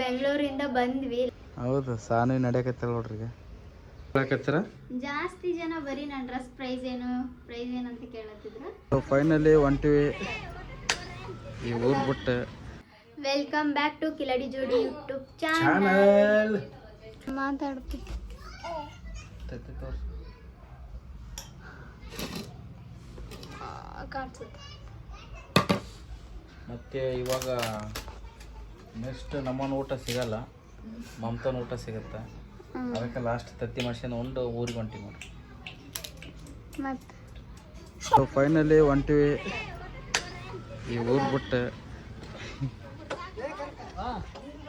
ಬೆಂಗಳೂರಿಂದ ಬಂದ್ವಿ. ಹೌದು ಸಾನು ನಡೆಯಕತ್ತಲ್ಲ ನೋಡ್ರಿ ಈಗ. ಹೇಳಕತ್ತೀರ? ಜಾಸ್ತಿ ಜನ ಬರೀ ನನ್ನ ಡ್ರೆಸ್ ಪ್ರೈಸ್ ಏನು ಪ್ರೈಸ್ ಏನು ಅಂತ ಕೇಳತ್ತಿದ್ರು. ಫೈನಲಿ ಹೊಂಟಿವಿ ಈ ಊರ್ ಬಿಟ್ಟು. ವೆಲ್ಕಮ್ ಬ್ಯಾಕ್ ಟು ಕಿಲಡಿ ಜೋಡಿ ಯೂಟ್ಯೂಬ್ ಚಾನಲ್ ಮಾತಾಡ್ತೀನಿ. ಮಾತಾಡ್ತಿ ಕಾಣಿಸುತ್ತೆ ಮತ್ತೆ ಇವಾಗ ನೆಕ್ಸ್ಟ್ ನಮ್ಮನ ಊಟ ಸಿಗಲ್ಲ ಮಮತನ ಊಟ ಸಿಗುತ್ತೆ. ಅದಕ್ಕೆ ಲಾಸ್ಟ್ ತತ್ತಿ ಮಾಡ್ಸ್ಕೊಂಡು ಉಂಡು ಊರಿಗೆ ಹೊಂಟಿ ನೋಡಿ ಸೊ ಫೈನಲಿ ಹೊಂಟಿವಿ ಈ ಊರು ಬಿಟ್ಟು.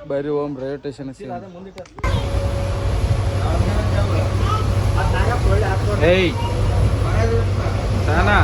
ಬರೀ ಓಮ್ ರೈಲ್ವೆ ಸ್ಟೇಷನ್ ಏಯ್ ಸಾನಾ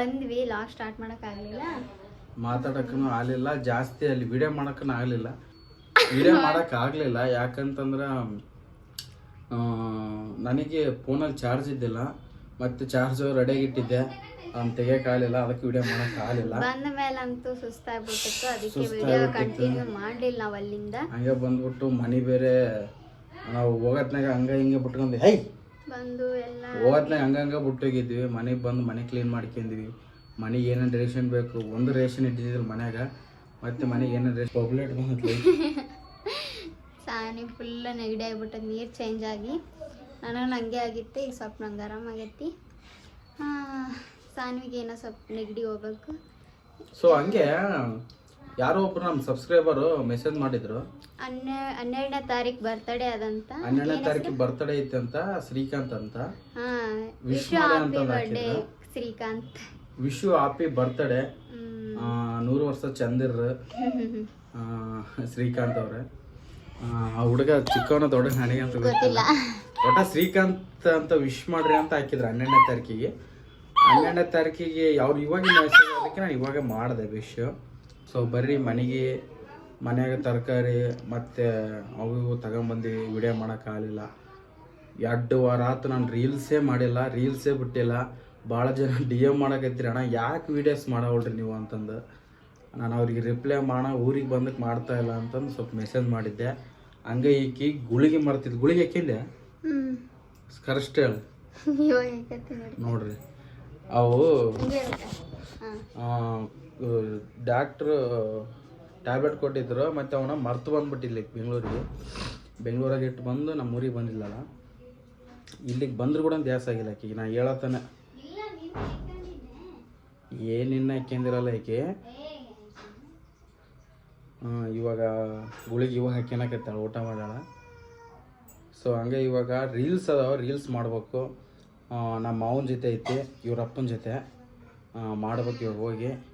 ಬಂದ್ವಿ ಲಾಸ್ಟ್ ಸ್ಟಾರ್ಟ್ ಮಾಡೋಕ್ಕಾಗಲಿಲ್ಲ ಮಾತಾಡಕ್ಕೂ ಆಗಲಿಲ್ಲ ಜಾಸ್ತಿ ಅಲ್ಲಿ ವಿಡಿಯೋ ಮಾಡೋಕ್ಕೂ ಆಗಲಿಲ್ಲ. ವಿಡಿಯೋ ಮಾಡೋಕೆ ಆಗಲಿಲ್ಲ ಯಾಕಂತಂದ್ರೆ ನನಗೆ ಫೋನಲ್ಲಿ ಚಾರ್ಜ್ ಇದ್ದಿಲ್ಲ ಮತ್ತು ಚಾರ್ಜ್ ರೆಡಿಯಾಗಿ ಇಟ್ಟಿದ್ದೆ ಅವ್ನು ತೆಗಿಯೋಕ್ಕಾಗಲಿಲ್ಲ ಅದಕ್ಕೆ ವಿಡಿಯೋ ಮಾಡಕ್ಕೆ ಆಗಲಿಲ್ಲ. ಬಂದ ಅಂತೂ ಸುಸ್ತಾಗ್ಬಿಟ್ಟಿತ್ತು ಅದಕ್ಕೆ ವಿಡಿಯೋ ಕಂಟಿನ್ಯೂ ಮಾಡಲಿಲ್ಲ ನಾವು ಅಲ್ಲಿಂದ. ಹಂಗೆ ಬಂದ್ಬಿಟ್ಟು ಮನೆ ಬೇರೆ ನಾವು ಹೋಗತ್ನಾಗ ಹಂಗೆ ಹಿಂಗೆ ಬಿಟ್ಕೊಂಡು ಹೈ ಬಂದು ಎಲ್ಲ ಹಂಗಂಗೆ ಬಿಟ್ಟೋಗಿದ್ವಿ. ಮನೆಗೆ ಬಂದು ಮನೆ ಕ್ಲೀನ್ ಮಾಡ್ಕೊಂಡ್ವಿ. ಮನೆಗೆ ಏನೇನು ರೇಷನ್ ಬೇಕು ಒಂದು ರೇಷನ್ ಇಟ್ಟಿದ್ರು ಮನ್ಯಾಗ. ಮತ್ತೆ ಮನೆಗೆ ಏನೇನು ರೇಷನ್ ಪಾಪ್ಯುಲೇಟ್ ಬಂದ್ಲಿ. ಸಾನಿ ಫುಲ್ ನೆಗಡಿ ಆಗಿಬಿಟ್ಟು ನೀರು ಚೇಂಜ್ ಆಗಿ. ನನಗೆ ಹಂಗೆ ಆಗಿತ್ತು ಈಗ ಸ್ವಲ್ಪ ನಂಗೆ ಆರಾಮಾಗೈತಿ ಸಾನ್ವಿಗೆ ಏನೋ ಸ್ವಲ್ಪ ನೆಗಡಿ ಹೋಗ್ಬೇಕು. ಸೊ ಹಂಗೆ ಯಾರೋ ಒಬ್ರು ನಮ್ಮ ಸಬ್ಸ್ಕ್ರೈಬರು ಮೆಸೇಜ್ ಮಾಡಿದ್ರು. ಹನ್ನೆ ಹನ್ನೆರಡನೇ ತಾರೀಕು ಬರ್ತಡೇ ಅದಂತ. ಹನ್ನೆರಡನೇ ತಾರೀಕು ಬರ್ತಡೇ ಐತೆ ಅಂತ ಶ್ರೀಕಾಂತ್ ಅಂತ. ಹಾ ವಿಶ್ ಮಾಡಿ ಹ್ಯಾಪಿ ಅಂತ ಬರ್ಡೇ ಹಾಕಿದ್ರು. ಶ್ರೀಕಾಂತ್. ವಿಶ್ವ ಹ್ಯಾಪಿ ಬರ್ತಡೇ. ನೂರು ವರ್ಷ ಚಂದಿರ್ ಶ್ರೀಕಾಂತ್ ಅವ್ರೆ. ಆ ಹುಡುಗ ಚಿಕ್ಕವನ ದೊಡ್ಡ ನನಗೆ ಅಂತ ಗೊತ್ತಿಲ್ಲ. ಒಟ್ಟ ಶ್ರೀಕಾಂತ್ ಅಂತ ವಿಶ್ ಮಾಡ್ರಿ ಅಂತ ಹಾಕಿದ್ರು ಹನ್ನೆರಡನೇ ತಾರೀಕಿಗೆ ಹನ್ನೆರಡನೇ ತಾರೀಕಿಗೆ ಅವ್ರು ಇವಾಗ ಮೆಸೇಜ್ ಅದಕ್ಕೆ ನಾನು ಇವಾಗ ಮಾಡಿದೆ ವಿಶ್ ಸೊ ಬರ್ರಿ ಮನೆಗೆ ಮನೆಯಾಗ ತರಕಾರಿ ಮತ್ತು ಅವು ಇವು ತಗೊಂಬಂದು ವಿಡಿಯೋ ಮಾಡೋಕ್ಕಾಗಲಿಲ್ಲ ಎರಡು ವಾರ ಆತು ನಾನು ರೀಲ್ಸೇ ಮಾಡಿಲ್ಲ ರೀಲ್ಸೇ ಬಿಟ್ಟಿಲ್ಲ. ಭಾಳ ಜನ ಡಿ ಎಂ ಮಾಡಕತ್ತೀರಿ ಅಣ್ಣ ಯಾಕೆ ವೀಡಿಯೋಸ್ ಮಾಡೋಳ್ರಿ ನೀವು ಅಂತಂದು. ನಾನು ಅವ್ರಿಗೆ ರಿಪ್ಲೈ ಮಾಡೋ ಊರಿಗೆ ಬಂದಕ್ಕೆ ಮಾಡ್ತಾ ಇಲ್ಲ ಅಂತಂದು ಸ್ವಲ್ಪ ಮೆಸೇಜ್ ಮಾಡಿದ್ದೆ. ಹಂಗೆ ಈಕಿ ಗುಳಿಗೆ ಮರ್ತಿದ್ ಗುಳಿಗೆ ಹಾಕಿಲ್ಲ ಕರೆಸ್ಟ್ ಹೇಳಿ ನೋಡ್ರಿ. ಅವು ಡಾಕ್ಟ್ರು ಟ್ಯಾಬ್ಲೆಟ್ ಕೊಟ್ಟಿದ್ರು ಮತ್ತು ಅವನ ಮರ್ತು ಬಂದ್ಬಿಟ್ಟಿಲ್ಲ ಬೆಂಗಳೂರಿಗೆ. ಬೆಂಗಳೂರಾಗೆ ಇಟ್ಟು ಬಂದು ನಮ್ಮ ಊರಿಗೆ ಬಂದಿಲ್ಲಲ್ಲ. ಇಲ್ಲಿಗೆ ಬಂದರೂ ಕೂಡ ದ್ಯಾಸ ಆಗಿಲ್ಲ ಆಕೆಗೆ ನಾ ಹೇಳತ್ತಾನೆ. ಏನಿನ್ನ ಹಾಕ್ಯಂದಿರಲ್ಲ ಈಕೆ? ಆ, ಇವಾಗ ಗುಳಿಗೆ ಇವಾಗ ಹಾಕ್ಯನಾಕತ್ತಾಳ ಊಟ ಮಾಡೋಣ ಸೊ ಹಂಗೆ ಇವಾಗ ರೀಲ್ಸ್ ಅದಾವ ರೀಲ್ಸ್ ಮಾಡಬೇಕು. ನಮ್ಮ ಮಾವನ ಜೊತೆ ಐತಿ ಇವ್ರ ಅಪ್ಪನ ಜೊತೆ. ಮಾಡ್ಬೇಕು ಇವಾಗ ಹೋಗಿ.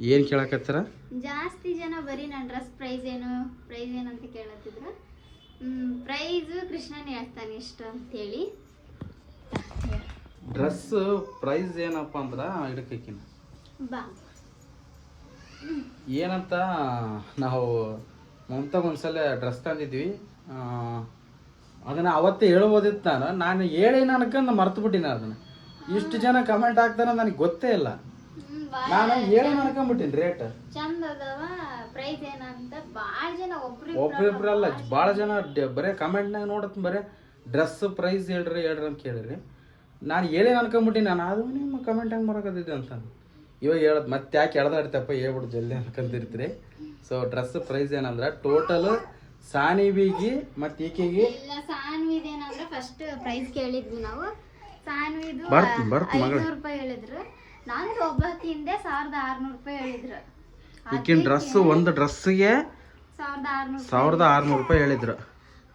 ಏನು ಕೇಳಕತ್ತಾರ? ಜಾಸ್ತಿ ಜನ ಬರೀ ನನ್ನ ಡ್ರೆಸ್ ಪ್ರೈಸ್ ಏನು ಪ್ರೈಸ್ ಅಂತ ಕೇಳತ್ತಿದ್ರು. ಹ್ಮ್ ಪ್ರೈಸ್ ಕೃಷ್ಣನೇ ಹೇಳ್ತಾನೆ ಅಂತ ಹೇಳಿ ಡ್ರೆಸ್ ಪ್ರೈಸ್ ಏನಪ್ಪ ಅಂದ್ರೆ ಇಡಕಿನ ಬಾ. ಏನಂತ ನಾವು ಮಮತಾಗ ಒಂದ್ಸಲ ಡ್ರೆಸ್ ತಂದಿದ್ವಿ. ಅದನ್ನ ಅವತ್ತೇ ಹೇಳ್ಬೋದಿತ್ತು ನಾನು. ನಾನು ಹೇಳಿ ಅನ್ಕೊಂಡು ಮರ್ತು ಬಿಟ್ಟಿನ ಅದನ್ನ. ಇಷ್ಟು ಜನ ಕಮೆಂಟ್ ಹಾಕ್ತಾನ ನನಗೆ ಗೊತ್ತೇ ಇಲ್ಲ. ನಾನು ಹೇಳಿ ಅನ್ಕೊಂಡ್ಬಿಟ್ಟಿನಿ ರೇಟ್ ಚಂದ ಅದಾವ ಪ್ರೈಸ್ ಏನಂತ ಭಾಳ ಜನ ಒಬ್ರು ಒಬ್ರಿಬ್ರಲ್ಲ ಭಾಳ ಜನ. ಬರೇ ಕಮೆಂಟ್ನಾಗ ನೋಡತ್ ಬರೇ ಡ್ರೆಸ್ ಪ್ರೈಸ್ ಹೇಳ್ರಿ ಹೇಳ್ರಿ ಅಂತ ಕೇಳಿರಿ. ನಾನು ಏನೇನು ಅನ್ಕೊಂಬಿಟ್ಟಿನಿ ನಾನು ಅದು ನಿಮ್ಮ ಕಮೆಂಟ್ ಹೆಂಗೆ ಬರೋಕತ್ತಿದ್ದೆ ಅಂತ ಇವಾಗ ಹೇಳೋದು ಮತ್ತೆ ಯಾಕೆ ಹೇಳ್ದಾಡ್ತಪ್ಪ ಹೇಳ್ಬಿಡು ಜಲ್ದಿ ಅನ್ಕೊಂತಿರ್ತೀರಿ. ಸೊ ಡ್ರೆಸ್ ಪ್ರೈಸ್ ಏನಂದ್ರೆ ಟೋಟಲ್ ಸಾನಿವಿಗಿ ಮತ್ತು ಈಕೆಗೆ ಇಲ್ಲ ಸಾನ್ವಿದ್ ಏನಂದ್ರೆ ಫಸ್ಟ್ ಪ್ರೈಸ್ ಕೇಳಿದ್ವಿ ನಾವು. ಸಾನ್ವಿದು. ಐನೂರು ರೂಪಾಯಿ ಹೇಳಿದ್ರು. ನಂದು ಒಬ್ಬತ್ತಿ ಹಿಂದೆ ಸಾವಿರದ ಆರ್ನೂರು ರೂಪಾಯಿ ಹೇಳಿದ್ರು. ಈಕಿನ ಡ್ರೆಸ್ ಒಂದು ಡ್ರೆಸ್ಸಿಗೆ ಸಾವಿರದ ಆರ್ನೂರು ಸಾವಿರದ ಆರುನೂರು ರೂಪಾಯಿ ಹೇಳಿದ್ರು.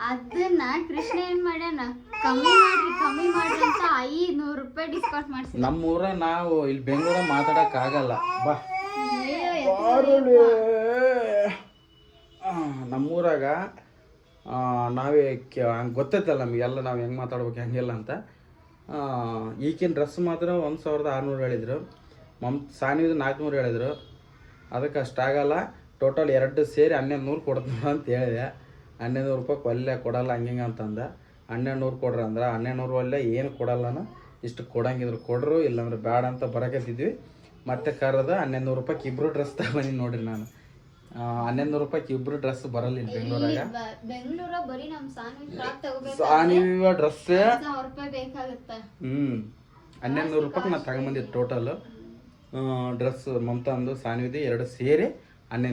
ಅದನ್ನ ಕೃಷ್ಣ ಏನ್ ಮಾಡ್ಯಾನ? ಕಮ್ಮಿ ಮಾಡ್ರಿ ಕಮ್ಮಿ ಮಾಡ್ರಿ ಅಂತ ಐನೂರು ರೂಪಾಯಿ ಡಿಸ್ಕೌಂಟ್ ಮಾಡ್ಸಿ ನಮ್ಮೂರ ನಾವು ಇಲ್ಲಿ ಬೆಂಗಳೂರ ಮಾತಾಡಕ್ ಆಗಲ್ಲ. ಬಾ. ನಮ್ಮೂರಾಗ ನಾವೇ ಹಂಗೆ ಗೊತ್ತೈತಲ್ಲ ನಮಗೆಲ್ಲ ನಾವು ಹೆಂಗೆ ಮಾತಾಡ್ಬೇಕು ಹೆಂಗಿಲ್ಲ ಅಂತ. ಈಗಿನ ಡ್ರೆಸ್ ಮಾತ್ರ ಒಂದು ಸಾವಿರದ ಆರುನೂರು ಹೇಳಿದರು. ಮಮ್ ಸಾನಿದು ನಾಲ್ಕುನೂರು ಹೇಳಿದರು. ಅದಕ್ಕೆ ಅಷ್ಟಾಗಲ್ಲ ಟೋಟಲ್ ಎರಡು ಸೇರಿ ಹನ್ನೆರಡು ನೂರು ಕೊಡ್ತೀನಿ ಅಂತ ಹೇಳಿದೆ. ಹನ್ನೆರಡು ನೂರು ರೂಪಾಯಿ ಒಲ್ಲೆ ಕೊಡಲ್ಲ ಹಂಗೆ ಅಂತಂದ. ಹನ್ನೆರಡು ನೂರು ಕೊಡ್ರಿ ಅಂದ್ರೆ ಹನ್ನೆರಡು ನೂರು ಒಲ್ಲೆ ಏನು ಕೊಡಲ್ಲನ ಇಷ್ಟು ಕೊಡಂಗಿದ್ರು ಕೊಡ್ರು, ಇಲ್ಲಾಂದ್ರೆ ಬೇಡ ಅಂತ ಬರಕತ್ತಿದ್ವಿ. ಮತ್ತೆ ಕರೆದ ಹನ್ನೆರಡು ನೂರು ರೂಪಾಯಿ ಇಬ್ಬರು ಡ್ರೆಸ್ ತಗೊಂಡು ನೋಡಿರಿ ನಾನು. ಹನ್ನೆರಡು ನೂರು ಇಬ್ರು ಡ್ರೆಸ್ ಬರಲ್ಲ ಇಲ್ಲಿ ಬೆಂಗಳೂರಾಗ ಬೆಂಗಳೂರ ಬರೀ ನಮ್ ಸಾನ್ವಿ ಫ್ರಾಕ್ ತಗೋಬೇಕು ಸಾನಿವ ಡ್ರೆಸ್ ರೂಪಾಯಿ ಬೇಕಾಗುತ್ತೆ. ಹ್ಞೂ ಹನ್ನೆರಡು ನೂರು ರೂಪಾಯಿಗೆ ನಾನು ತಗೊಂಬಂದಿದ್ದು ಟೋಟಲ್ ಡ್ರೆಸ್ ಮಮತಾಂದು ಸಾನಿವಿದೆ ಎರಡು ಸೇರಿ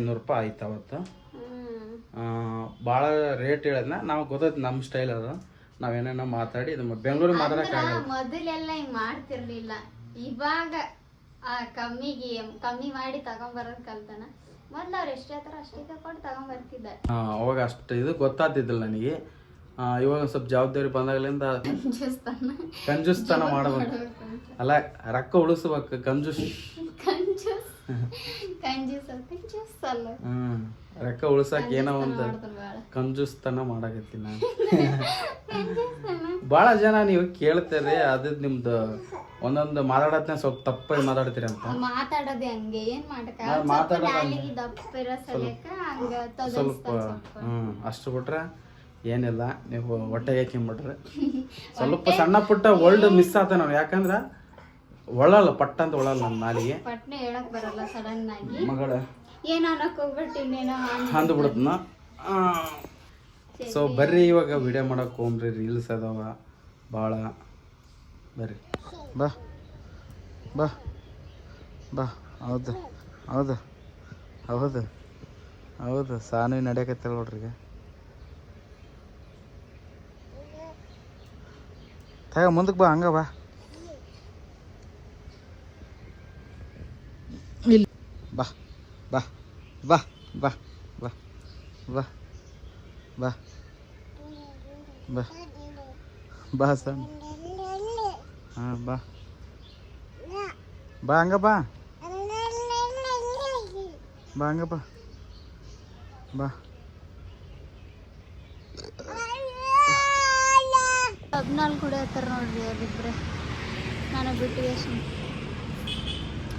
ನೂರು ರೂಪಾಯಿ ಆಯ್ತು ಅವತ್ತು. ಹ್ಮ್. ಭಾಳ ರೇಟ್ ಹೇಳದ್ನ. ನಾವು ಗೊತ್ತೈತೆ ನಮ್ಮ ಸ್ಟೈಲ್ ಅದು. ನಾವೇನೇನೋ ಮಾತಾಡಿ ಇದು ಬೆಂಗಳೂರಿಗೆ ಮಾತಾಡೋಕ್ಕಾಗಲ್ಲ ಮೊದಲೆಲ್ಲ ಹಿಂಗ್ ಮಾಡ್ತಿರ್ಲಿಲ್ಲ. ಇವಾಗ ಕಮ್ಮಿಗೆ ಕಮ್ಮಿ ಮಾಡಿ ತಗೊಂಬರೋದ್ ಕಲ್ತಾನ. ಮೊದ್ಲು ಅವ್ರು ಎಷ್ಟೇ ಹತ್ರ ಅವಾಗ ಅಷ್ಟು ಇದು ಗೊತ್ತಾಗ್ತಿದ್ದಿಲ್ಲ ನನಗೆ. ಇವಾಗ ಸ್ವಲ್ಪ ಜವಾಬ್ದಾರಿ ಬಂದಾಗಲಿಂದ ಕಂಜುಸ್ತನ. ಮಾಡ್ಬೇಕು. ಅಲ್ಲ ರೊಕ್ಕ ಉಳಿಸ್ಬೇಕು ಕಂಜುಸ್. ಹ್ಮ್ ರೊಕ್ಕ ಉಳಿಸಕ್ ಏನೋ ಒಂದು ಕಂಜೂಸ್ತನ ಮಾಡಕತ್ತೀನಿ ನಾನು. ಭಾಳ ಜನ ನೀವು ಕೇಳ್ತೀರಿ ಅದು ನಿಮ್ದು ಒಂದೊಂದು ಮಾತಾಡತ್ನ ಸ್ವಲ್ಪ ತಪ್ಪಾಗಿ ಮಾತಾಡ್ತೀರ ಅಂತ. ಮಾತಾಡೋದೇ ಹಂಗೆ ಏನ್ ಮಾಡಕ ಸ್ವಲ್ಪ ಹ್ಮ್ ಅಷ್ಟು ಬಿಟ್ರೆ ಏನಿಲ್ಲ. ನೀವು ಹೊಟ್ಟೆ ಯಾಕೆ ಹಾಕಿಂಬಿಟ್ರೆ ಸ್ವಲ್ಪ ಸಣ್ಣ ಪುಟ್ಟ ವರ್ಲ್ಡ್ ಮಿಸ್ ಆತ ನಾವು. ಯಾಕಂದ್ರೆ ಒಳಲ್ಲ ಪಟ್ಟ ಅಂತ ಒಳಲ್ಲ ನನ್ನ ನಾಲಿಗೆ. ಪಟ್ನೆ ಹೇಳಕ್ ಬರಲ್ಲ ಸಡನ್ ಆಗಿ. ಮಗಳ. ಏನ್ ಅನ್ನಕ್ ಹೋಗ್ಬಿಟ್ಟು ಇನ್ನೇನೋ ಅನ್- ಅಂದು ಬಿಡುತ್ತನ ಸೊ ಬರ್ರಿ ಇವಾಗ ವಿಡಿಯೋ ಮಾಡಕ್ಕೆ ಹೋಗ್ರಿ ರೀಲ್ಸ್ ಅದಾವ ಭಾಳ ಬರ್ರಿ. ಬಾ. ಬಾ. ಬಾ. ಹೌದು. ಹೌದು. ಹೌದು. ಹೌದು. ಸಾನು ನಡೆಯಕತ್ತಲ್ಲ ನೋಡ್ರಿ ಈಗ. ತಗ ಮುಂದಕ್ಕೆ ಬಾ ಹಂಗ ಬಾ. ಇಲ್ಲಿ. ಬಾ. ಬಾ. ಬಾ. ಬಾ. ಬಾ. ಬಾ. ಬಾ. ಬಾ. ಬಾ ಸಣ್ಣ ಹಾಂ ಬಾ. ಬಾ ಹಂಗ ಬಾ. ಬಾ ಹಂಗ ಬಾ. ಬಾ. ಕಬ್ನಾಲ್ ಕುಡಿಯತ್ತಾರ ನೋಡ್ರಿ ಅವ್ರಿಬ್ರೆ. ನಾನು ಬಿಟ್ಟು ಎಷ್ಟು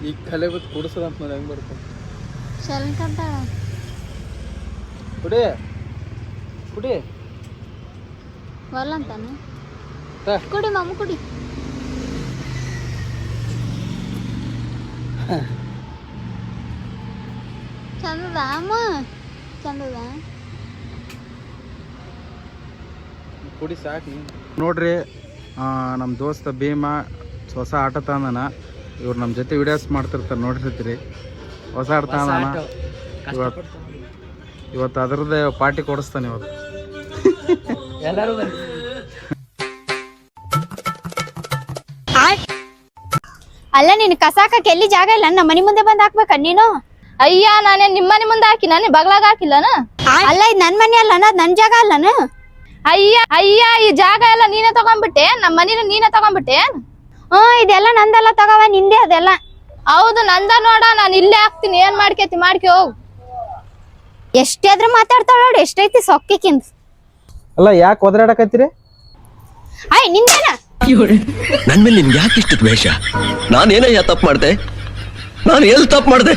ಈಗ ಕಲೆ ಬಿಟ್ಟು ಕುಡಿಸೋದಂತ ನೋಡಿ ಹೆಂಗೆ ಬರ್ತದೆ ಶಲ್ಕ್ ಕುಡಿ. ಕುಡಿ. ಕುಡಿ ಮಾಮು ಕುಡಿ. ಚಂದದ ಅಮ್ಮ ಚಂದದ ಕುಡಿ ಸಾಕು ನೋಡ್ರಿ ನಮ್ಮ ದೋಸ್ತ ಭೀಮಾ ಹೊಸ ಆಟ ತಂದನ. ಇವ್ರು ನಮ್ಮ ಜೊತೆ ವಿಡಿಯೋಸ್ ಮಾಡ್ತಿರ್ತಾರೆ ನೋಡಿರ್ತೀರಿ ಹೊಸ ಆಟ ತಂದನ. ಇವತ್ತು ಇವತ್ತು ಅದ್ರದ್ದೇ ಪಾರ್ಟಿ ಕೊಡಿಸ್ತಾನೆ ಇವತ್ತು ಎಲ್ಲರೂ ಅಲ್ಲ ನೀನು ಕಸಾಕಕ್ಕೆ ಎಲ್ಲಿ ಜಾಗ ಇಲ್ಲ? ನಮ್ಮ ಮನೆ ಮುಂದೆ ಬಂದ್ ಹಾಕ್ಬೇಕ ನೀನು? ಅಯ್ಯ ನಾನೇ ನಿಮ್ಮ ಮನೆ ಮುಂದೆ ಹಾಕಿ ನಾನೇ ಬಗ್ಲಾಗ ಹಾಕಿಲ್ಲನ? ಅಲ್ಲ ಇದು ನನ್ನ ಮನೆ ಅಲ್ಲ ನನ್ ನನ್ನ ಜಾಗ ಅಲ್ಲ ಅಯ್ಯ ಅಯ್ಯ ಈ ಜಾಗ ಎಲ್ಲ ನೀನೇ ತಗೊಂಡ್ಬಿಟ್ಟೆ? ನಮ್ಮ ಮನೇನ ನೀನೇ ತಗೊಂಡ್ಬಿಟ್ಟೆ? ಹ್ಞೂ ಇದೆಲ್ಲ ನಂದೆಲ್ಲ ತಗವ ನಿಂದೆ ಅದೆಲ್ಲ. ಹೌದು ನಂದ ನೋಡ ನಾನು ಇಲ್ಲೇ ಹಾಕ್ತೀನಿ ಏನ್ ಮಾಡ್ಕೇತಿ ಮಾಡ್ಕೆ. ಹೋಗ್ ಎಷ್ಟೇ ಆದ್ರೂ ಮಾತಾಡ್ತಾಳ ನೋಡಿ ಎಷ್ಟೈತಿ ಸೊಕ್ಕಿಕಿಂತ ಅಲ್ಲ ಯಾಕೆ ಒದರಾಡಕತ್ತೀರಿ? ನಿಂದೇನ ನನ್ ಮೇಲೆ. ನಿಮ್ಗೆ ಯಾಕೆ ಇಷ್ಟು ದ್ವೇಷ ನಾನೇನಯ್ಯ ತಪ್ಪು ಮಾಡ್ದೆ? ನಾನು ಎಲ್ಲಿ ತಪ್ಪು ಮಾಡ್ದೆ?